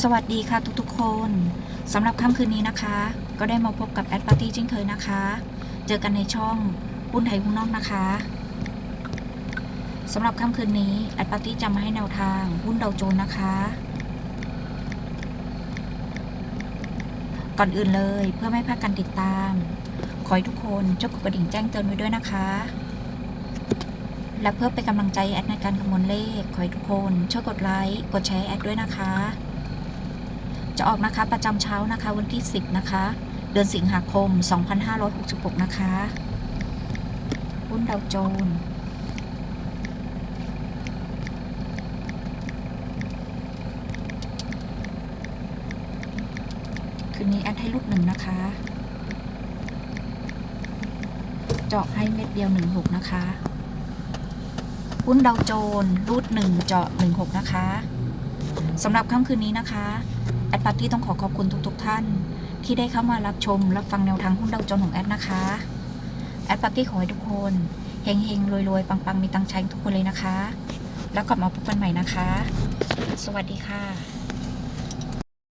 สวัสดีค่ะทุกๆคนสำหรับค่ำคืนนี้นะคะ ก็ได้มาพบกับแอดปาร์ตี้จิ้งเคยนะคะ เจอกันในช่องหุ้นไทยหุ้นนอกนะคะสำหรับค่ำคืนนี้แอดปาร์ตี้จะมาให้แนวทางหุ้นดาวโจนส์นะคะ ก่อนอื่นเลยเพื่อไม่พลาดการติดตาม ขอให้ทุกคนช่วยกดกระดิ่งแจ้งเตือนไว้ด้วยนะคะ และเพื่อเป็นกำลังใจแอดในการคำนวณเลขขอให้ทุกคนช่วยกดไลค์กดแชร์แอดด้วยนะคะ จะออกนะคะประจำเช้านะคะวันที่ 10 นะคะ เดือนสิงหาคม 2566 นะคะหุ้นดาวโจนส์คืนนี้แอดให้ลูกหนึ่งนะคะ เจาะให้เม็ดเดียว 16 นะคะหุ้นดาวโจนส์รูดหนึ่งเจาะ 16 นะคะสำหรับค่ำคืนนี้นะคะ แอดปาร์ตี้ต้องขอขอบคุณทุกๆทท่าน ที่ได้เข้ามารับชม รับฟังแนวทางหุ้นดาวโจนส์ของแอดนะคะ แอดปาร์ตี้ขอให้ทุกคนเฮงเฮงรวยรวยปังปังมีตังใช้ทุกคนเลยนะคะ แล้วกลับมาพบกันใหม่นะคะ สวัสดีค่ะ